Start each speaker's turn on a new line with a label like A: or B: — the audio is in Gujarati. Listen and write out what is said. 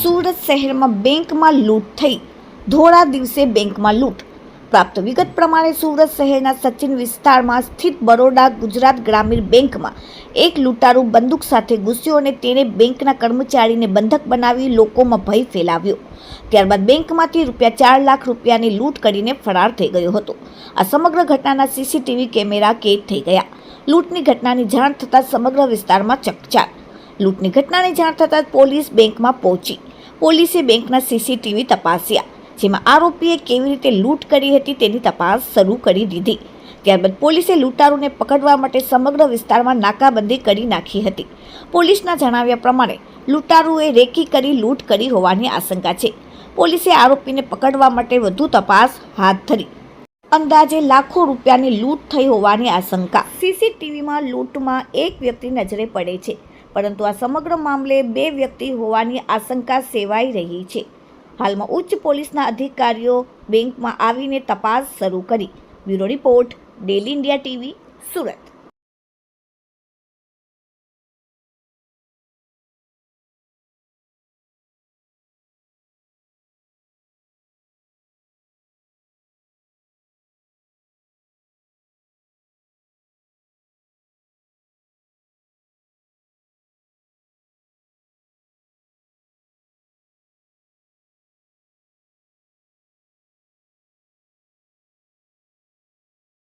A: સુરત શહેરમાં બેંકમાં લૂંટ થઈ. ધોળા દિવસે બેંકમાં લૂંટ. પ્રાપ્ત વિગત પ્રમાણે સુરત શહેરના સચિન વિસ્તારમાં સ્થિત બરોડા ગુજરાત ગ્રામીણ બેંકમાં એક લૂંટારૂ બંદૂક સાથે ઘૂસ્યો અને તેણે બેંકના કર્મચારીને બંધક બનાવી લોકોમાં ભય ફેલાવ્યો. ત્યારબાદ બેંકમાંથી રૂપિયા ચાર લાખ રૂપિયાની લૂંટ કરીને ફરાર થઈ ગયો હતો. આ સમગ્ર ઘટનાના સીસીટીવી કેમેરા કેદ થઈ ગયા. લૂંટની ઘટનાની જાણ થતાં સમગ્ર વિસ્તારમાં ચકચાર. લૂંટની ઘટનાની જાણ થતાં પોલીસ બેંકમાં પહોંચી. પોલીસે બેંકના સીસીટીવી તપાસ્યા, જેમાં આરોપીએ કેવી રીતે લૂંટ કરી હતી તેની તપાસ શરૂ કરી દીધી. ત્યારબાદ પોલીસે લૂંટારૂને પકડવા માટે સમગ્ર વિસ્તારમાં નાકાબંધી કરી નાખી હતી. પોલીસના જણાવ્યા પ્રમાણે, લૂંટારૂએ રેકી કરી લૂંટ કરી હોવાની આશંકા છે. પોલીસે આરોપીને પકડવા માટે વધુ તપાસ હાથ ધરી. અંદાજે લાખો રૂપિયાની લૂંટ થઈ હોવાની આશંકા. સીસીટીવીમાં લૂંટમાં એક વ્યક્તિ નજરે પડે છે. પરંતુ આ સમગ્ર મામલે બે વ્યક્તિ હોવાની આશંકા સેવાઈ રહી છે. હાલમાં ઉચ્ચ પોલીસના અધિકારીઓ બેંકમાં આવીને તપાસ શરૂ કરી. Bureau report, daily India TV, Surat.